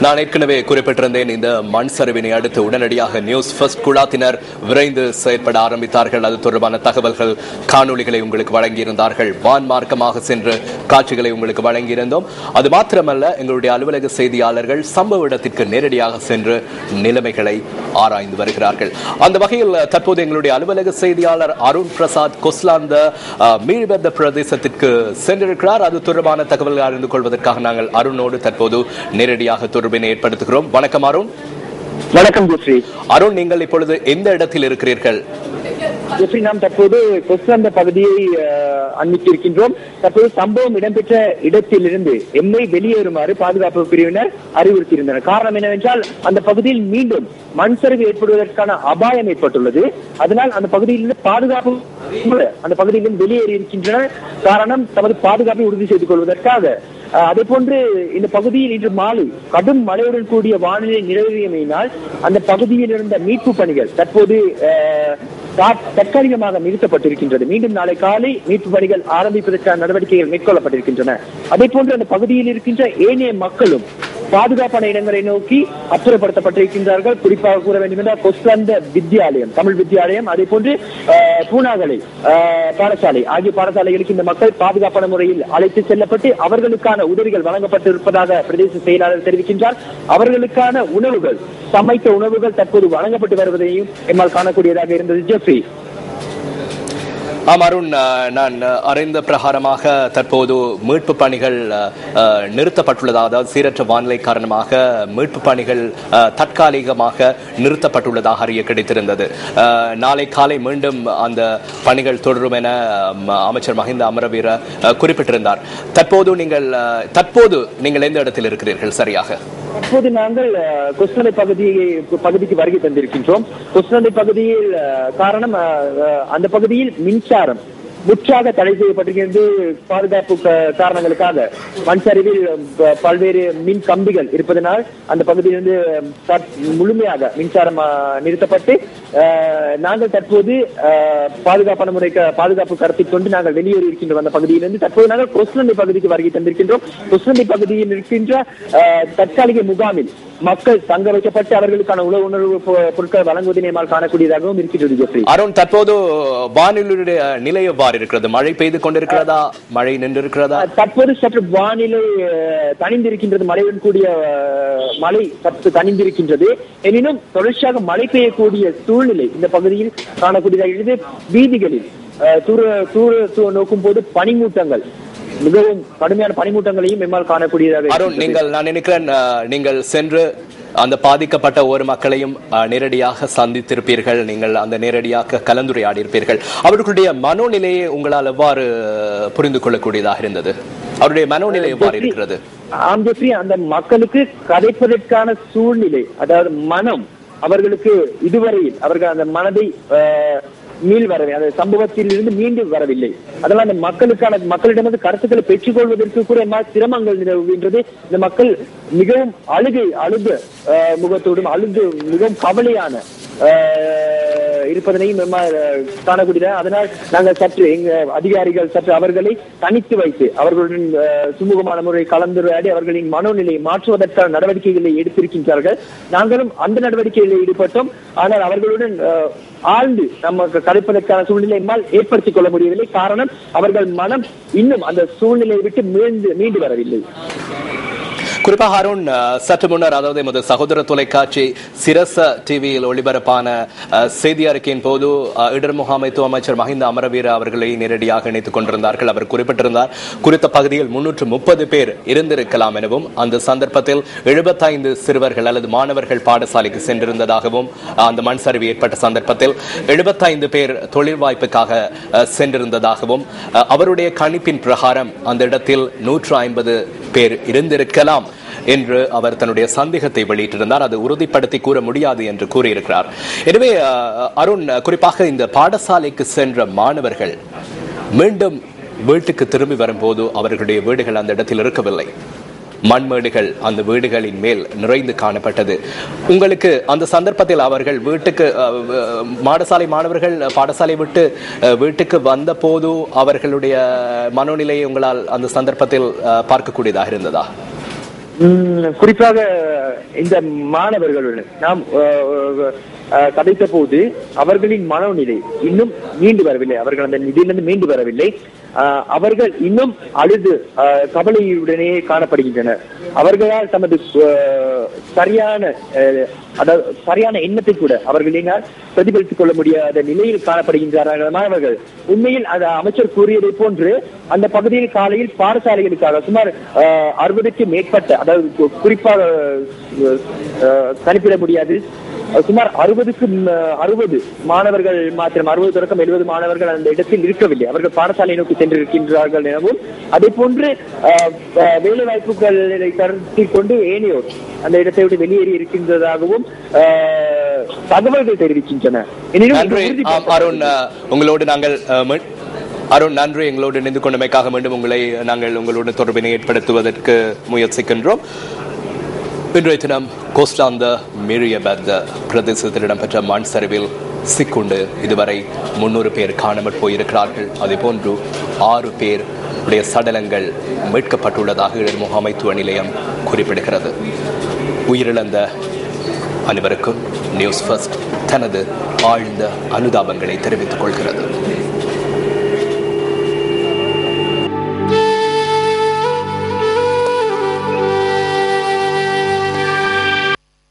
நான் ஏற்கனவே குறிப்பிட்டிருந்தேன் இந்த மண் சரிவினை அடுத்து உடனடியாக நியூஸ் ஃபர்ஸ்ட் குழாத்தினர் விரைந்து செயற்பட ஆரம்பித்தார்கள். அது தொடர்பான தகவல்கள் காணொளிகளை உங்களுக்கு வழங்கியிருந்தார்கள். வான் மார்க்கமாக சென்று காட்சிகளை உங்களுக்கு வழங்கியிருந்தோம். அது மாத்திரமல்ல எங்களுடைய அலுவலக செய்தியாளர்கள் சம்பவ இடத்திற்கு நேரடியாக சென்று நிலைமைகளை ஆராய்ந்து வருகிறார்கள். அந்த வகையில் தற்போது எங்களுடைய அலுவலக செய்தியாளர் அருண் பிரசாத் கொஸ்லாந்த அஹ், மீள்வந்த பிரதேசத்திற்கு சென்றிருக்கிறார். அது தொடர்பான தகவல்கள் அறிந்து கொள்வதற்காக நாங்கள் அருணோடு தற்போது நேரடியாக தொடர்பினை ஏற்படுத்துகிறோம். வணக்கம் அருண். வணக்கம் ஜெஃப்ரி அருண் நீங்கள் இப்பொழுது எந்த இடத்தில் இருக்கிறீர்கள்? ஜெஃப்ரி நாம் தற்போது கொஸ்லந்த பகுதியை அண்மித்திருக்கின்றோம் தற்போது சம்பவம் இடம்பெற்ற இடத்திலிருந்து எம்மை வெளியேறுமாறு பாதுகாப்பு பிரிவினர் அறிவுறுத்தியிருந்தனர். காரணம் என்னவென்றால் அந்த பகுதியில் மீண்டும் மண் சரிவு ஏற்படுவதற்கான அபாயம் ஏற்பட்டுள்ளது. அதனால் அந்த பகுதியிலிருந்து பாதுகாப்பு அந்த பகுதியிலிருந்து வெளியேறி இருக்கின்றனர் காரணம் தமது பாதுகாப்பை உறுதி செய்து கொள்வதற்காக அதே போன்று இந்த பகுதியில் இன்று மாலை கடும் மழையுடன் கூடிய வானிலை நிலவியமையினால் அந்த பகுதியில் இருந்த மீட்பு பணிகள் தற்போது தற்காலிகமாக நிறுத்தப்பட்டிருக்கின்றது. மீண்டும் நாளை காலை மீட்பு பணிகள் ஆரம்பிப்பதற்கான நடவடிக்கைகள் மேற்கொள்ளப்பட்டிருக்கின்றன. அதே போன்று அந்த பகுதியில் இருக்கின்ற ஏனைய மக்களும் பாதுகாப்பான இடங்களை நோக்கி அப்புறப்படுத்தப்பட்டிருக்கின்றார்கள். குறிப்பாக கூற வேண்டும் என்றால் கொஸ்லந்த வித்யாலயம் தமிழ் வித்யாலயம் அதே போன்று பூனாகலை பாடசாலை ஆகிய பாடசாலைகளுக்கு இந்த மக்கள் பாதுகாப்பான முறையில் அழைத்து செல்லப்பட்டு அவர்களுக்கான உதவிகள் வழங்கப்பட்டிருப்பதாக பிரதேச செயலாளர் தெரிவிக்கின்றார். அவர்களுக்கான உணவுகள் சமைத்த உணவுகள் தற்போது வழங்கப்பட்டு வருவதையும் எம்மால் காணக்கூடியதாக இருந்தது. ஜெஃப்ரி ஆம் அருண் நான் அறிந்த பிரகாரமாக தற்போது மீட்பு பணிகள் அஹ், நிறுத்தப்பட்டுள்ளதா? அதாவது சீரற்ற வானிலை காரணமாக மீட்பு பணிகள் தற்காலிகமாக நிறுத்தப்பட்டுள்ளதாக அறிய கிடைத்திருந்தது. நாளை காலை மீண்டும் அந்த பணிகள் தொடரும் என அமைச்சர் மஹிந்த அமரவீர குறிப்பிட்டிருந்தார். தற்போது நீங்கள் தற்போது நீங்கள் எந்த இடத்தில் இருக்கிறீர்கள் சரியாக? தற்போது நாங்கள் அஹ், பகுதியை பகுதிக்கு வருகை தந்திருக்கின்றோம். கொஸ்லந்தை பகுதியில் காரணம் அந்த பகுதியில் மின்சாரம். முற்றாக தடை செய்யப்பட்டிருக்கிறது பாதுகாப்பு காரணங்களுக்காக. மண் சரிவில் ப- பல்வேறு மின் கம்பிகள் இருப்பதனால் அந்த பகுதியிலிருந்து தற்- முழுமையாக மின்சாரம் நிறுத்தப்பட்டு நாங்கள் தற்போது பாதுகாப்பான முறை பாதுகாப்பு கருத்தில் கொண்டு நாங்கள் வெளியேறி இருக்கின்றோம் அந்த பகுதியிலிருந்து தற்போது நாங்கள் கொஸ்லந்தை பகுதிக்கு வருகை தந்திருக்கின்றோம். கொஸ்லந்தை பகுதியில் இருக்கின்ற அஹ், தற்காலிக முகாமில் மக்கள் தங்க வைக்கப்பட்டு அவர்களுக்கான உணவு உணர்வு பொருட்கள் வழங்குவதை நம்மால் காணக்கூடியதாகவும் இருக்கின்றது ஜெஃப்ரி. அருண் தற்போது வானிலையுடைய நிலை எவ்வாறு இருக்கிறது? மழை பெய்து கொண்டிருக்கிறதா? மழை நின்றிருக்கிறதா? தற்போது சற்று வானிலை அஹ், தணிந்திருக்கின்றது. மழையுடன் கூடிய மழை சற்று தணிந்திருக்கின்றது. எனினும் தொடர்ச்சியாக மழை பெய்யக்கூடிய சூழ்நிலை இந்த பகுதியில் காணக்கூடியதாக இருக்கிறது. வீதிகளில் தூர தூர நோக்கும் போது பனிமூட்டங்கள் மிகவும் கடுமையான பனிமூட்டங்களையும் எம்மால் காணக்கூடியதாக அருண். நீங்கள் நான் நினைக்கிறேன் நீங்கள் சென்று அந்த பாதிக்கப்பட்ட ஒரு மக்களையும் நேரடியாக சந்தித்திருப்பீர்கள். நீங்கள் அந்த நேரடியாக கலந்துரையாடி இருப்பீர்கள் அவர்களுடைய மனோநிலையை உங்களால் எவ்வாறு புரிந்து கொள்ளக்கூடியதாக இருந்தது? அவருடைய மனோநிலை எவ்வாறு இருக்கிறது? ஆம் அந்த மக்களுக்கு கதைப்பதற்கான சூழ்நிலை அதாவது மனம் அவர்களுக்கு இதுவரையில் அவர்கள் அந்த மனதை மீள் வரவே அந்த சம்பவத்தில் இருந்து மீண்டு வரவில்லை. அதெல்லாம் அந்த மக்களுக்கான மக்களிடமிருந்து கருத்துக்களை பெற்றுக்கொள்வதற்கு கூட சிரமங்கள் நிலவுகின்றது. இந்த மக்கள் மிகவும் அழுகை அழுது முகத்தோடும் அழுது மிகவும் கவலையான அஹ், இருப்பதனையும் எம்மால் காணக்கூடியது? அதனால் நாங்கள் சற்று எங்க அதிகாரிகள் சற்று அவர்களை தனித்து வைத்து அவர்களுடன் சுமூகமான முறை கலந்துரையாடி அவர்களின் மனோநிலையை மாற்றுவதற்கான நடவடிக்கைகளை எடுத்திருக்கின்றார்கள். நாங்களும் அந்த நடவடிக்கைகளில் ஈடுபட்டோம். ஆனால் அவர்களுடன் அஹ், ஆழ்ந்து நமக்கு கலைப்பதற்கான சூழ்நிலை ஏற்படுத்திக் கொள்ள முடியவில்லை. காரணம் அவர்கள் மனம் இன்னும் அந்த சூழ்நிலையை விட்டு மீண்டு மீண்டு வரவில்லை. குறிப்பாக அருண் சற்று முன்னர் அதாவது எமது சகோதர தொலைக்காட்சி சிரச டிவியில் ஒளிபரப்பான செய்தி அறிக்கையின் போது இடர் முகாமைத்துவ அமைச்சர் மஹிந்த அமரவீர அவர்களை நேரடியாக இணைத்துக் கொண்டிருந்தார்கள். அவர் குறிப்பிட்டிருந்தார் குறித்த பகுதியில் முன்னூற்று முப்பது பேர் இருந்திருக்கலாம் எனவும் அந்த சந்தர்ப்பத்தில் எழுபத்தைந்து சிறுவர்கள் அல்லது மாணவர்கள் பாடசாலைக்கு சென்றிருந்ததாகவும் அந்த மண் சரிவு ஏற்பட்ட சந்தர்ப்பத்தில் எழுபத்தைந்து பேர் தொழில் வாய்ப்புக்காக சென்றிருந்ததாகவும் அவருடைய கணிப்பின் பிரகாரம் அந்த இடத்தில் நூற்று ஐம்பது பேர் இருந்திருக்கலாம் என்று அவர் தன்னுடைய சந்தேகத்தை வெளியிட்டிருந்தார். அது உறுதிப்படுத்தி கூற முடியாது என்று கூறியிருக்கிறார். எனவே அஹ், அருண் குறிப்பாக இந்த பாடசாலைக்கு சென்ற மாணவர்கள் மீண்டும் வீட்டுக்கு திரும்பி வரும்போது அவர்களுடைய வீடுகள் அந்த இடத்தில் இருக்கவில்லை. மண்மேடுகள் அந்த வீடுகளின் மேல் நிறைந்து காணப்பட்டது. உங்களுக்கு அந்த சந்தர்ப்பத்தில் அவர்கள் வீட்டுக்கு மாடசாலை மாணவர்கள் பாடசாலை விட்டு வீட்டுக்கு வந்த போது அவர்களுடைய மனோநிலையை உங்களால் அந்த சந்தர்ப்பத்தில் அஹ், பார்க்கக்கூடியதாக இருந்ததா? உம், குறிப்பாக இந்த மாணவர்களுடன் நாம் கதைத்த போது அவர்களின் மனோநிலை இன்னும் மீண்டு வரவில்லை. அவர்கள் அந்த நிதியிலிருந்து மீண்டு வரவில்லை. அவர்கள் இன்னும் அழுது கவலையுடனே காணப்படுகின்றனர். அவர்களால் தமது அஹ், சரியான அஹ், அதாவது சரியான எண்ணத்தை கூட அவர்களினால் பிரதிபலித்துக் கொள்ள முடியாத நிலையில் காணப்படுகின்றார்கள் மாணவர்கள். உண்மையில் அது அமைச்சர் கூறியதை போன்று அந்த பகுதியில் காலையில் பாடசாலைகளுக்காக சுமார் அறுபதுக்கு மேற்பட்ட அதாவது குறிப்பாக கணிப்பிட முடியாது. சுமார் அறுபதுக்கு அறுபது மாணவர்கள் மாத்திரம் அறுபது தொடக்கம் எழுபது மாணவர்கள் அந்த இடத்தில் இருக்கவில்லை. அவர்கள் பாடசாலை நோக்கி சென்றிருக்கின்றார்கள் எனவும் அதே போன்று வேலை வாய்ப்புகளை கருத்தில் கொண்டு ஏனையோர் அந்த இடத்தை விட்டு வெளியேறி இருக்கின்றதாகவும் தகவல்கள் தெரிவிக்கின்றன. அருண் உங்களோடு நாங்கள் அருண் நன்றி. எங்களோடு இணைந்து கொண்டமைக்காக மீண்டும் உங்களை நாங்கள் உங்களோடு தொடர்பினை ஏற்படுத்துவதற்கு முயற்சிக்கின்றோம். இன்றைய தினம் கோஸ்டாந்த மேரியபத் பிரதேசத்தில் இடம்பெற்ற மண் சரிவில் சிக்குண்டு இதுவரை முன்னூறு பேர் காணாமற் போயிருக்கிறார்கள். அதேபோன்று ஆறு பேர் உடைய சடலங்கள் மீட்கப்பட்டுள்ளதாக இடர் முகாமைத்துவ நிலையம் குறிப்பிடுகிறது. உயிரிழந்த அனைவருக்கும் நியூஸ் ஃபர்ஸ்ட் தனது ஆழ்ந்த அனுதாபங்களை தெரிவித்துக் கொள்கிறது.